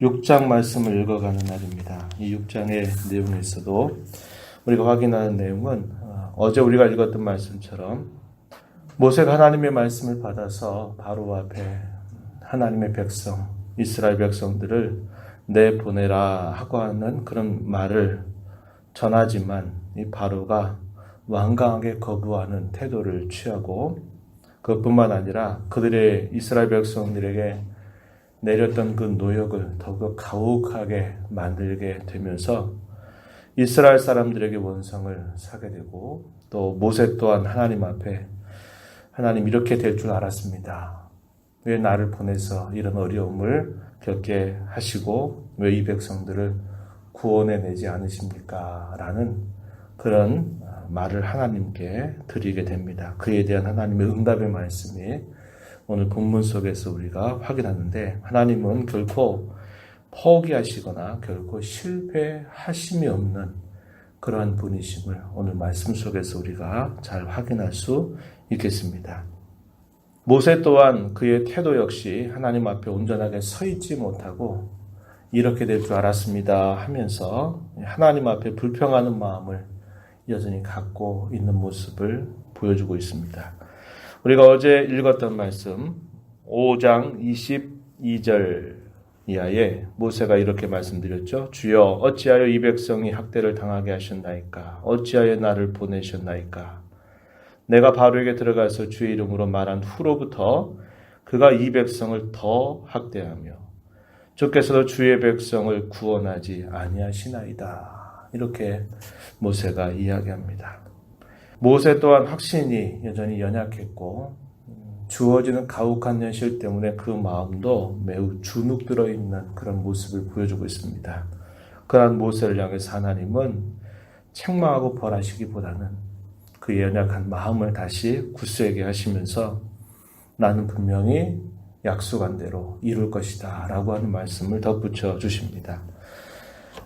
6장 말씀을 읽어가는 날입니다. 이 6장의 내용에서도 우리가 확인하는 내용은 어, 어제 우리가 읽었던 말씀처럼 모세가 하나님의 말씀을 받아서 바로 앞에 하나님의 백성, 이스라엘 백성들을 내 보내라 하고 하는 그런 말을 전하지만 이 바로가 완강하게 거부하는 태도를 취하고 그것뿐만 아니라 그들의 이스라엘 백성들에게 내렸던 그 노역을 더욱 가혹하게 만들게 되면서 이스라엘 사람들에게 원성을 사게 되고 또 모세 또한 하나님 앞에 하나님 이렇게 될 줄 알았습니다. 왜 나를 보내서 이런 어려움을 겪게 하시고 왜 이 백성들을 구원해 내지 않으십니까? 라는 그런 말을 하나님께 드리게 됩니다. 그에 대한 하나님의 응답의 말씀이 오늘 본문 속에서 우리가 확인하는데 하나님은 결코 포기하시거나 결코 실패하심이 없는 그러한 분이심을 오늘 말씀 속에서 우리가 잘 확인할 수 있겠습니다. 모세 또한 그의 태도 역시 하나님 앞에 온전하게 서 있지 못하고 이렇게 될 줄 알았습니다 하면서 하나님 앞에 불평하는 마음을 여전히 갖고 있는 모습을 보여주고 있습니다. 우리가 어제 읽었던 말씀 5장 22절 이하에 모세가 이렇게 말씀드렸죠. 주여 어찌하여 이 백성이 학대를 당하게 하셨나이까? 어찌하여 나를 보내셨나이까? 내가 바로에게 들어가서 주의 이름으로 말한 후로부터 그가 이 백성을 더 학대하며 주께서도 주의 백성을 구원하지 아니하시나이다. 이렇게 모세가 이야기합니다. 모세 또한 확신이 여전히 연약했고 주어지는 가혹한 현실 때문에 그 마음도 매우 주눅 들어 있는 그런 모습을 보여주고 있습니다. 그러한 모세를 향해서 하나님은 책망하고 벌하시기보다는 그 연약한 마음을 다시 굳세게 하시면서 나는 분명히 약속한 대로 이룰 것이다 라고 하는 말씀을 덧붙여 주십니다.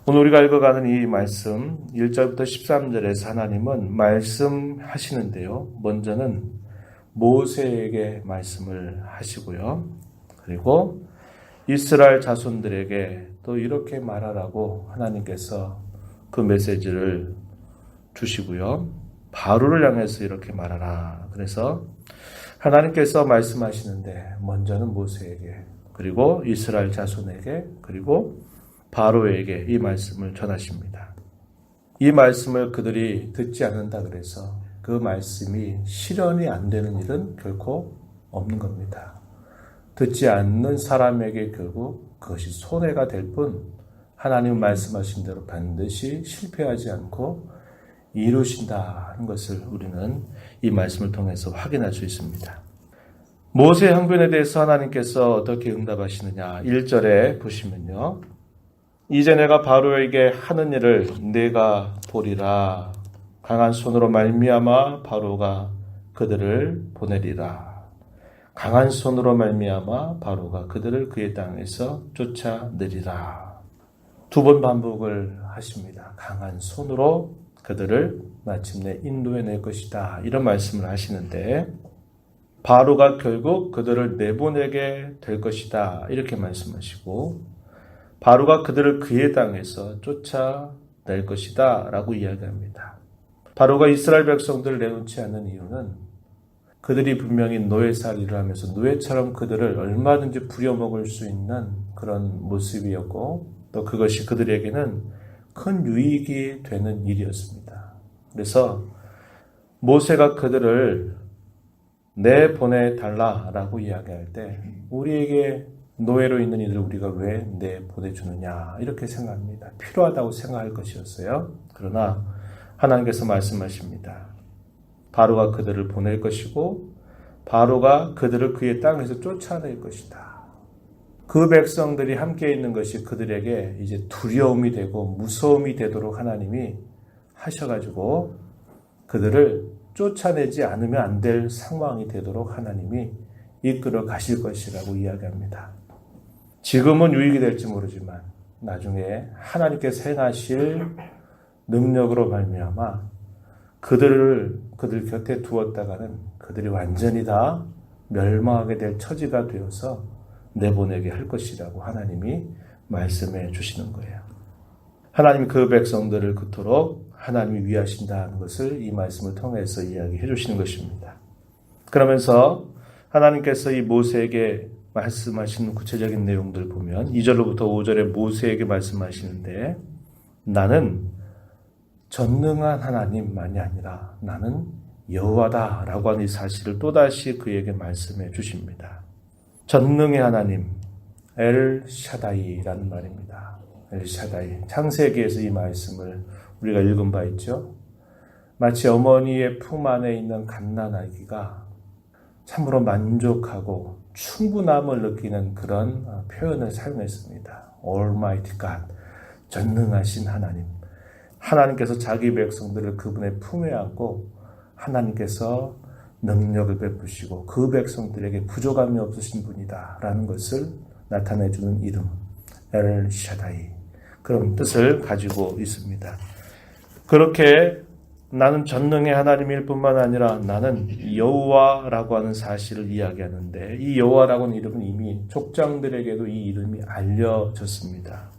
오늘 우리가 읽어가는 이 말씀 1절부터 13절에서 하나님은 말씀하시는데요. 먼저는 모세에게 말씀을 하시고요. 그리고 이스라엘 자손들에게 또 이렇게 말하라고 하나님께서 그 메시지를 주시고요. 바로를 향해서 이렇게 말하라. 그래서 하나님께서 말씀하시는데 먼저는 모세에게 그리고 이스라엘 자손에게 그리고 바로에게 이 말씀을 전하십니다. 이 말씀을 그들이 듣지 않는다 그래서 그 말씀이 실현이 안 되는 일은 결코 없는 겁니다. 듣지 않는 사람에게 결국 그것이 손해가 될 뿐 하나님 말씀하신 대로 반드시 실패하지 않고 이루신다는 것을 우리는 이 말씀을 통해서 확인할 수 있습니다. 모세 항변에 대해서 하나님께서 어떻게 응답하시느냐 1절에 보시면요. 이제 내가 바로에게 하는 일을 내가 보리라. 강한 손으로 말미암아 바로가 그들을 보내리라. 강한 손으로 말미암아 바로가 그들을 그의 땅에서 쫓아내리라. 두 번 반복을 하십니다. 강한 손으로 그들을 마침내 인도해 낼 것이다. 이런 말씀을 하시는데 바로가 결국 그들을 내보내게 될 것이다. 이렇게 말씀하시고 바로가 그들을 그의 땅에서 쫓아낼 것이다 라고 이야기합니다. 바로가 이스라엘 백성들을 내놓지 않는 이유는 그들이 분명히 노예살이를 하면서 노예처럼 그들을 얼마든지 부려먹을 수 있는 그런 모습이었고 또 그것이 그들에게는 큰 유익이 되는 일이었습니다. 그래서 모세가 그들을 내보내 달라라고 이야기할 때 우리에게 노예로 있는 이들을 우리가 왜 내보내주느냐 이렇게 생각합니다. 필요하다고 생각할 것이었어요. 그러나 하나님께서 말씀하십니다. 바로가 그들을 보낼 것이고 바로가 그들을 그의 땅에서 쫓아낼 것이다. 그 백성들이 함께 있는 것이 그들에게 이제 두려움이 되고 무서움이 되도록 하나님이 하셔가지고 그들을 쫓아내지 않으면 안 될 상황이 되도록 하나님이 이끌어 가실 것이라고 이야기합니다. 지금은 유익이 될지 모르지만 나중에 하나님께서 행하실 능력으로 말미암아 그들을 그들 곁에 두었다가는 그들이 완전히 다 멸망하게 될 처지가 되어서 내보내게 할 것이라고 하나님이 말씀해 주시는 거예요. 하나님 그 백성들을 그토록 하나님이 위하신다는 것을 이 말씀을 통해서 이야기해 주시는 것입니다. 그러면서 하나님께서 이 모세에게 말씀하시는 구체적인 내용들 보면 2절로부터 5절에 모세에게 말씀하시는데 나는 전능한 하나님만이 아니라 나는 여호와다라고 하는 이 사실을 또다시 그에게 말씀해 주십니다. 전능의 하나님 엘 샤다이라는 말입니다. 엘 샤다이 창세기에서 이 말씀을 우리가 읽은 바 있죠. 마치 어머니의 품 안에 있는 갓난 아기가 참으로 만족하고 충분함을 느끼는 그런 어, 표현을 사용했습니다. Almighty God, 전능하신 하나님. 하나님께서 자기 백성들을 그분의 품에 안고 하나님께서 능력을 베푸시고 그 백성들에게 부족함이 없으신 분이다라는 것을 나타내 주는 이름 엘 샤다이 그런 뜻을 가지고 있습니다. 그렇게 나는 전능의 하나님일 뿐만 아니라 나는 여호와라고 하는 사실을 이야기하는데 이 여호와라고 하는 이름은 이미 족장들에게도 이 이름이 알려졌습니다.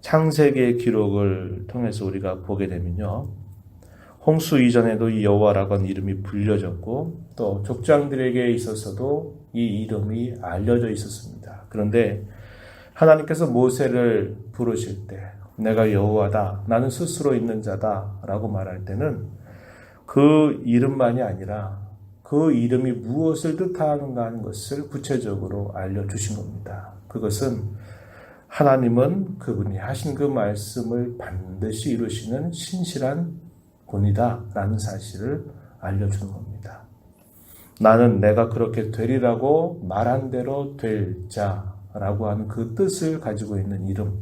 창세기의 기록을 통해서 우리가 보게 되면요. 홍수 이전에도 이 여호와라고 하는 이름이 불려졌고 또 족장들에게 있어서도 이 이름이 알려져 있었습니다. 그런데 하나님께서 모세를 부르실 때 내가 여호와다 나는 스스로 있는 자다라고 말할 때는 그 이름만이 아니라 그 이름이 무엇을 뜻하는가 하는 것을 구체적으로 알려 주신 겁니다. 그것은 하나님은 그분이 하신 그 말씀을 반드시 이루시는 신실한 분이다라는 사실을 알려 주는 겁니다. 나는 내가 그렇게 되리라고 말한 대로 될 자라고 하는 그 뜻을 가지고 있는 이름,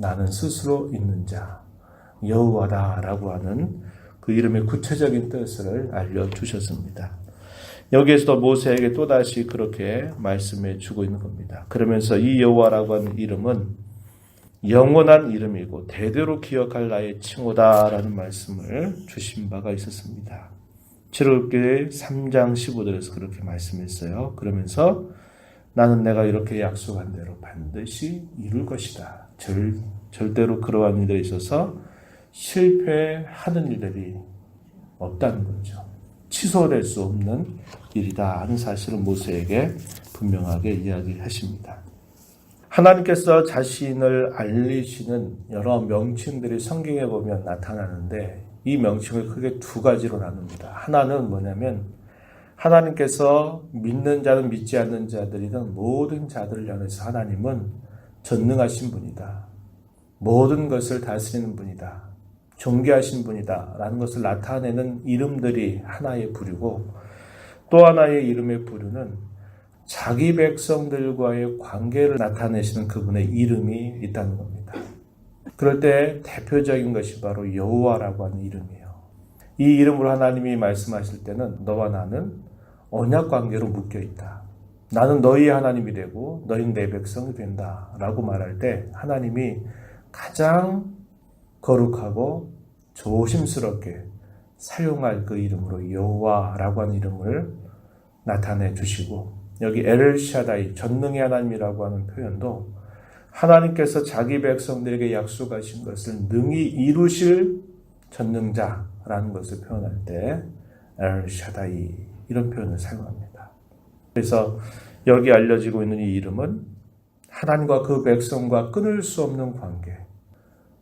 나는 스스로 있는 자, 여호와다라고 하는 그 이름의 구체적인 뜻을 알려 주셨습니다. 여기에서도 모세에게 또다시 그렇게 말씀해 주고 있는 겁니다. 그러면서 이 여호와라고 하는 이름은 영원한 이름이고 대대로 기억할 나의 칭호다라는 말씀을 주신 바가 있었습니다. 출애굽기 3장 15절에서 그렇게 말씀했어요. 그러면서 나는 내가 이렇게 약속한 대로 반드시 이룰 것이다. 절, 절대로 그러한 일에 있어서 실패하는 일들이 없다는 거죠. 취소될 수 없는 일이다 하는 사실을 모세에게 분명하게 이야기하십니다. 하나님께서 자신을 알리시는 여러 명칭들이 성경에 보면 나타나는데 이 명칭을 크게 두 가지로 나눕니다. 하나는 뭐냐면 하나님께서 믿는 자든 믿지 않는 자들이든 모든 자들을 향해서 하나님은 전능하신 분이다. 모든 것을 다스리는 분이다. 존귀하신 분이다. 라는 것을 나타내는 이름들이 하나의 부류고 또 하나의 이름의 부류는 자기 백성들과의 관계를 나타내시는 그분의 이름이 있다는 겁니다. 그럴 때 대표적인 것이 바로 여호와라고 하는 이름이에요. 이 이름으로 하나님이 말씀하실 때는 너와 나는 언약 관계로 묶여 있다. 나는 너희 하나님이 되고 너희는 내 백성이 된다 라고 말할 때 하나님이 가장 거룩하고 조심스럽게 사용할 그 이름으로 여호와라고 하는 이름을 나타내 주시고 여기 엘샤다이 전능의 하나님이라고 하는 표현도 하나님께서 자기 백성들에게 약속하신 것을 능히 이루실 전능자라는 것을 표현할 때 엘샤다이 이런 표현을 사용합니다. 그래서 여기 알려지고 있는 이 이름은 하나님과 그 백성과 끊을 수 없는 관계,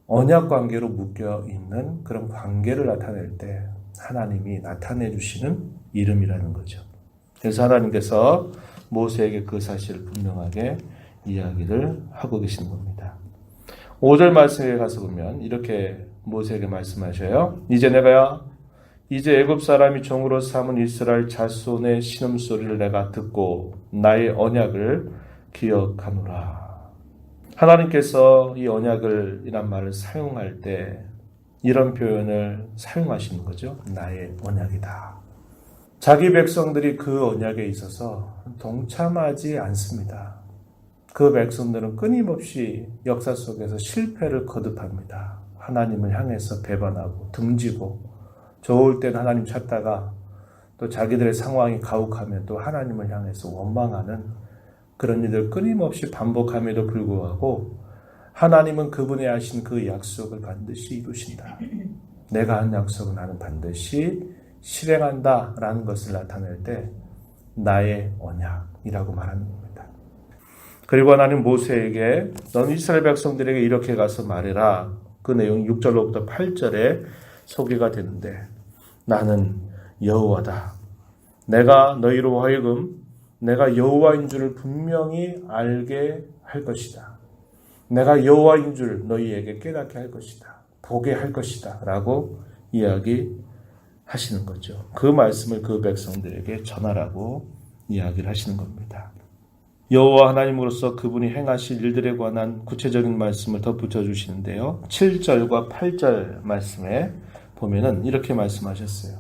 언약 관계로 묶여 있는 그런 관계를 나타낼 때 하나님이 나타내 주시는 이름이라는 거죠. 그래서 하나님께서 모세에게 그 사실을 분명하게 이야기를 하고 계시는 겁니다. 5절 말씀에 가서 보면 이렇게 모세에게 말씀하셔요. 이제 내가 이제 애굽 사람이 종으로 삼은 이스라엘 자손의 신음소리를 내가 듣고 나의 언약을 기억하노라. 하나님께서 이 언약을 이란 말을 사용할 때 이런 표현을 사용하시는 거죠. 나의 언약이다. 자기 백성들이 그 언약에 있어서 동참하지 않습니다. 그 백성들은 끊임없이 역사 속에서 실패를 거듭합니다. 하나님을 향해서 배반하고 등지고 좋을 땐 하나님 찾다가 또 자기들의 상황이 가혹하면 또 하나님을 향해서 원망하는 그런 일들 끊임없이 반복함에도 불구하고 하나님은 그분이 하신 그 약속을 반드시 이루신다. 내가 한 약속은 나는 반드시 실행한다. 라는 것을 나타낼 때 나의 언약이라고 말하는 겁니다. 그리고 하나님 모세에게 넌 이스라엘 백성들에게 이렇게 가서 말해라. 그 내용 6절로부터 8절에 소개가 되는데 나는 여호와다. 내가 너희로 하여금 내가 여호와인 줄을 분명히 알게 할 것이다. 내가 여호와인 줄 너희에게 깨닫게 할 것이다. 보게 할 것이다. 라고 이야기하시는 거죠. 그 말씀을 그 백성들에게 전하라고 이야기를 하시는 겁니다. 여호와 하나님으로서 그분이 행하실 일들에 관한 구체적인 말씀을 덧붙여 주시는데요. 7절과 8절 말씀에 보면은 이렇게 말씀하셨어요.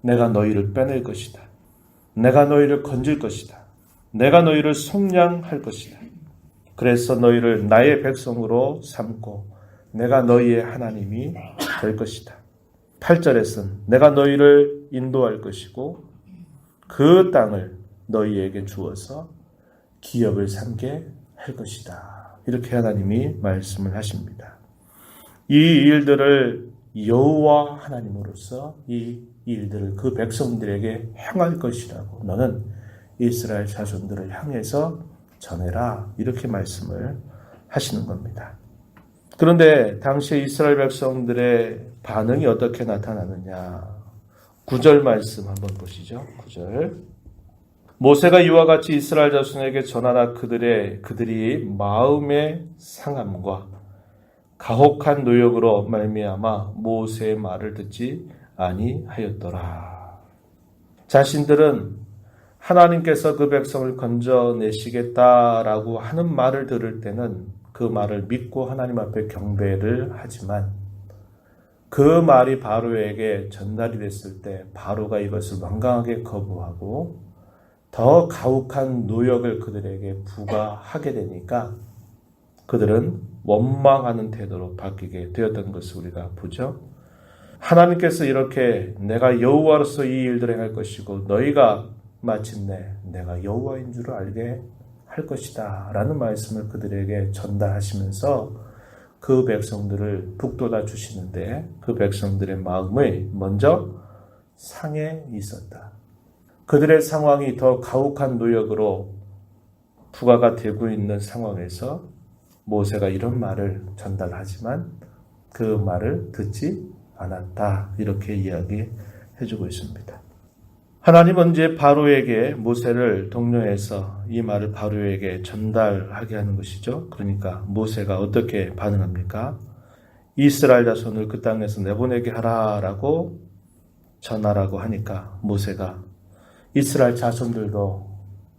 내가 너희를 빼낼 것이다. 내가 너희를 건질 것이다. 내가 너희를 속량할 것이다. 그래서 너희를 나의 백성으로 삼고 내가 너희의 하나님이 될 것이다. 8절에서는 내가 너희를 인도할 것이고 그 땅을 너희에게 주어서 기업을 삼게 할 것이다. 이렇게 하나님이 말씀을 하십니다. 이 일들을 여호와 하나님으로서 이 일들을 그 백성들에게 행할 것이라고 너는 이스라엘 자손들을 향해서 전해라 이렇게 말씀을 하시는 겁니다. 그런데 당시 이스라엘 백성들의 반응이 어떻게 나타나느냐? 9절 말씀 한번 보시죠. 9절. 모세가 이와 같이 이스라엘 자손에게 전하나 그들의 그들이 마음의 상함과 가혹한 노역으로 말미암아 모세의 말을 듣지 아니하였더라. 자신들은 하나님께서 그 백성을 건져내시겠다라고 하는 말을 들을 때는 그 말을 믿고 하나님 앞에 경배를 하지만 그 말이 바로에게 전달이 됐을 때 바로가 이것을 완강하게 거부하고 더 가혹한 노역을 그들에게 부과하게 되니까 그들은 원망하는 태도로 바뀌게 되었던 것을 우리가 보죠. 하나님께서 이렇게 내가 여호와로서 이 일들을 행할 것이고 너희가 마침내 내가 여호와인 줄을 알게 할 것이다 라는 말씀을 그들에게 전달하시면서 그 백성들을 북돋아 주시는데 그 백성들의 마음이 먼저 상해 있었다. 그들의 상황이 더 가혹한 노역으로 부과가 되고 있는 상황에서 모세가 이런 말을 전달하지만 그 말을 듣지 않았다. 이렇게 이야기해 주고 있습니다. 하나님은 이제 바로에게 모세를 독려해서 이 말을 바로에게 전달하게 하는 것이죠. 그러니까 모세가 어떻게 반응합니까? 이스라엘 자손을 그 땅에서 내보내게 하라라고 전하라고 하니까 모세가 이스라엘 자손들도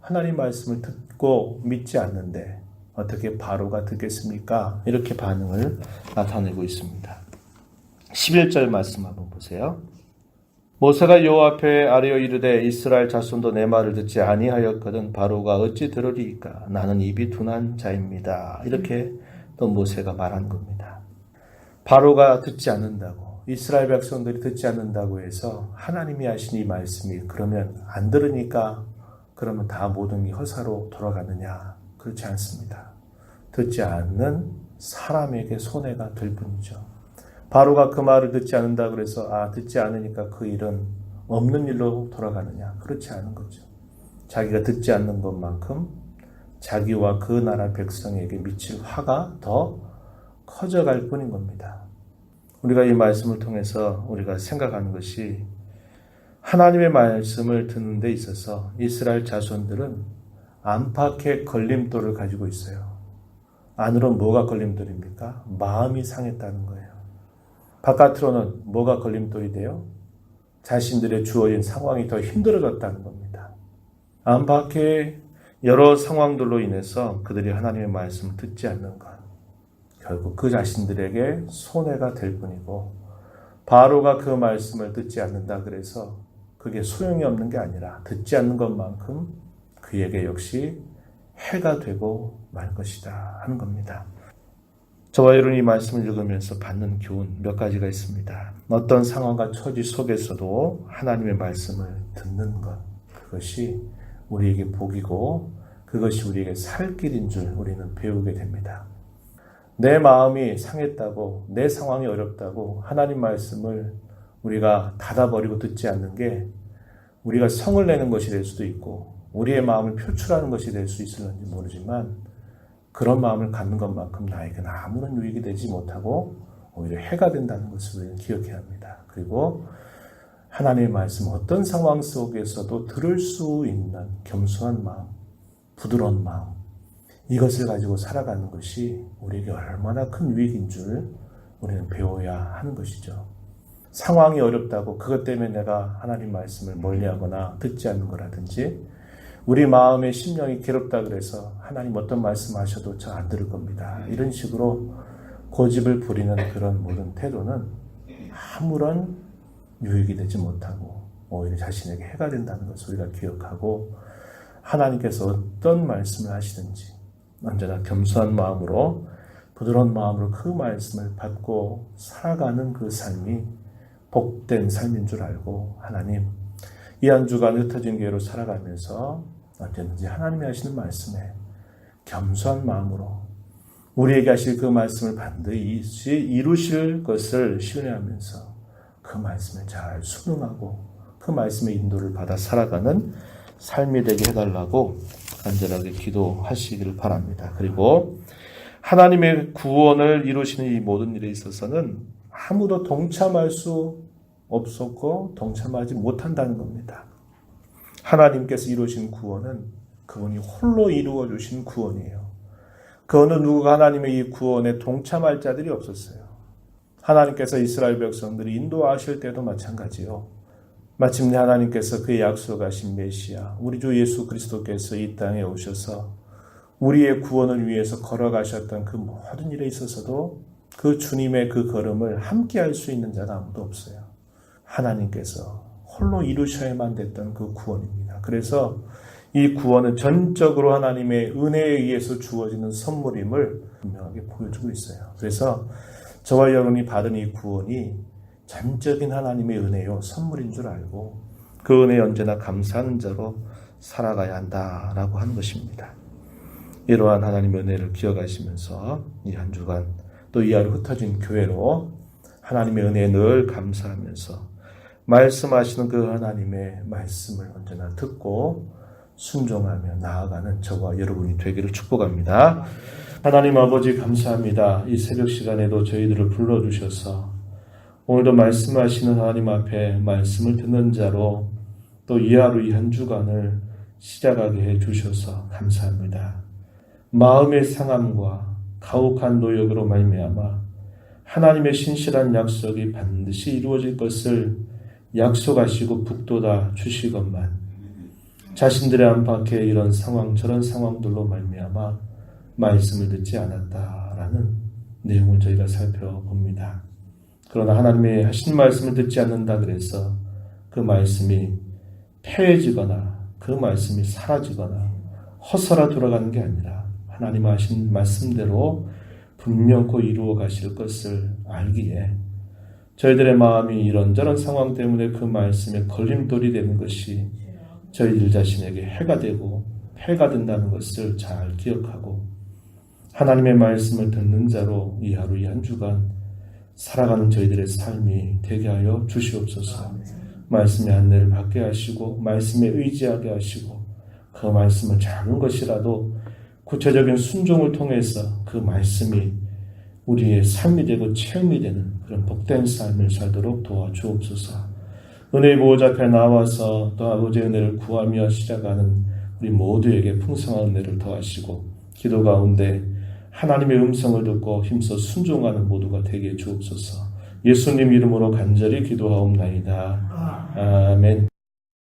하나님 말씀을 듣고 믿지 않는데 어떻게 바로가 듣겠습니까? 이렇게 반응을 나타내고 있습니다. 11절 말씀 한번 보세요. 모세가 여호와 앞에 아뢰어 이르되 이스라엘 자손도 내 말을 듣지 아니하였거든 바로가 어찌 들으리이까 나는 입이 둔한 자입니다. 이렇게 또 모세가 말한 겁니다. 바로가 듣지 않는다고 이스라엘 백성들이 듣지 않는다고 해서 하나님이 하신 이 말씀이 그러면 안 들으니까 그러면 다 모든 게 허사로 돌아가느냐 그렇지 않습니다. 듣지 않는 사람에게 손해가 될 뿐이죠. 바로가 그 말을 듣지 않는다 그래서 아 듣지 않으니까 그 일은 없는 일로 돌아가느냐 그렇지 않은 거죠. 자기가 듣지 않는 것만큼 자기와 그 나라 백성에게 미칠 화가 더 커져갈 뿐인 겁니다. 우리가 이 말씀을 통해서 우리가 생각하는 것이 하나님의 말씀을 듣는 데 있어서 이스라엘 자손들은 안팎의 걸림돌을 가지고 있어요. 안으로 뭐가 걸림돌입니까? 마음이 상했다는 거예요. 바깥으로는 뭐가 걸림돌이 돼요? 자신들의 주어진 상황이 더 힘들어졌다는 겁니다. 안팎의 여러 상황들로 인해서 그들이 하나님의 말씀을 듣지 않는 것. 결국 그 자신들에게 손해가 될 뿐이고, 바로가 그 말씀을 듣지 않는다 그래서 그게 소용이 없는 게 아니라 듣지 않는 것만큼 그에게 역시 해가 되고 말 것이다 하는 겁니다. 저와 여러분이 이 말씀을 읽으면서 받는 교훈 몇 가지가 있습니다. 어떤 상황과 처지 속에서도 하나님의 말씀을 듣는 것, 그것이 우리에게 복이고 그것이 우리에게 살 길인 줄 우리는 배우게 됩니다. 내 마음이 상했다고, 내 상황이 어렵다고 하나님 말씀을 우리가 닫아버리고 듣지 않는 게 우리가 성을 내는 것이 될 수도 있고 우리의 마음을 표출하는 것이 될 수 있을는지 모르지만 그런 마음을 갖는 것만큼 나에게는 아무런 유익이 되지 못하고 오히려 해가 된다는 것을 우리는 기억해야 합니다. 그리고 하나님의 말씀 어떤 상황 속에서도 들을 수 있는 겸손한 마음, 부드러운 마음 이것을 가지고 살아가는 것이 우리에게 얼마나 큰 유익인 줄 우리는 배워야 하는 것이죠. 상황이 어렵다고 그것 때문에 내가 하나님 말씀을 멀리하거나 듣지 않는 거라든지 우리 마음의 심령이 괴롭다 그래서 하나님 어떤 말씀하셔도 저안 들을 겁니다. 이런 식으로 고집을 부리는 그런 모든 태도는 아무런 유익이 되지 못하고 오히려 자신에게 해가 된다는 것을 우리가 기억하고 하나님께서 어떤 말씀을 하시든지 언제나 겸손한 마음으로 부드러운 마음으로 그 말씀을 받고 살아가는 그 삶이 복된 삶인 줄 알고 하나님 이 한 주간 흩어진 교회로 살아가면서 언제든지 하나님이 하시는 말씀에 겸손한 마음으로 우리에게 하실 그 말씀을 반드시 이루실 것을 신뢰하면서 그 말씀에 잘 순응하고 그 말씀의 인도를 받아 살아가는 삶이 되게 해달라고 간절하게 기도하시기를 바랍니다. 그리고 하나님의 구원을 이루시는 이 모든 일에 있어서는 아무도 동참할 수 없었고 동참하지 못한다는 겁니다. 하나님께서 이루신 구원은 그분이 홀로 이루어 주신 구원이에요. 그 어느 누구가 하나님의 이 구원에 동참할 자들이 없었어요. 하나님께서 이스라엘 백성들이 인도하실 때도 마찬가지요. 마침내 하나님께서 그의 약속하신 메시아, 우리 주 예수 그리스도께서 이 땅에 오셔서 우리의 구원을 위해서 걸어가셨던 그 모든 일에 있어서도 그 주님의 그 걸음을 함께 할 수 있는 자가 아무도 없어요. 하나님께서 홀로 이루셔야만 됐던 그 구원입니다. 그래서 이 구원은 전적으로 하나님의 은혜에 의해서 주어지는 선물임을 분명하게 보여주고 있어요. 그래서 저와 여러분이 받은 이 구원이 전적인 하나님의 은혜요, 선물인 줄 알고 그 은혜에 언제나 감사하는 자로 살아가야 한다라고 하는 것입니다. 이러한 하나님의 은혜를 기억하시면서 이 한 주간 또 이 하루 흩어진 교회로 하나님의 은혜에 늘 감사하면서 말씀하시는 그 하나님의 말씀을 언제나 듣고 순종하며 나아가는 저와 여러분이 되기를 축복합니다. 하나님 아버지 감사합니다. 이 새벽 시간에도 저희들을 불러주셔서 오늘도 말씀하시는 하나님 앞에 말씀을 듣는 자로 또 이 하루 이 한 주간을 시작하게 해 주셔서 감사합니다. 마음의 상함과 가혹한 노역으로 말미암아 하나님의 신실한 약속이 반드시 이루어질 것을 약속하시고 북돋아 주시건만 자신들의 안팎에 이런 상황 저런 상황들로 말미암아 말씀을 듣지 않았다라는 내용을 저희가 살펴봅니다. 그러나 하나님의 하신 말씀을 듣지 않는다 그래서 그 말씀이 폐해지거나 그 말씀이 사라지거나 허설아 돌아가는 게 아니라 하나님 하신 말씀대로 분명코 이루어 가실 것을 알기에 저희들의 마음이 이런저런 상황 때문에 그 말씀에 걸림돌이 되는 것이 저희들 자신에게 해가 되고 해가 된다는 것을 잘 기억하고 하나님의 말씀을 듣는 자로 이 하루 이 한 주간 살아가는 저희들의 삶이 되게 하여 주시옵소서. 말씀의 안내를 받게 하시고 말씀에 의지하게 하시고 그 말씀은 작은 것이라도 구체적인 순종을 통해서 그 말씀이 우리의 삶이 되고 체험이 되는 그런 복된 삶을 살도록 도와주옵소서. 은혜의 보호자 앞에 나와서 또 아버지의 은혜를 구하며 시작하는 우리 모두에게 풍성한 은혜를 더하시고 기도 가운데 하나님의 음성을 듣고 힘써 순종하는 모두가 되게 주옵소서. 예수님 이름으로 간절히 기도하옵나이다. 아멘.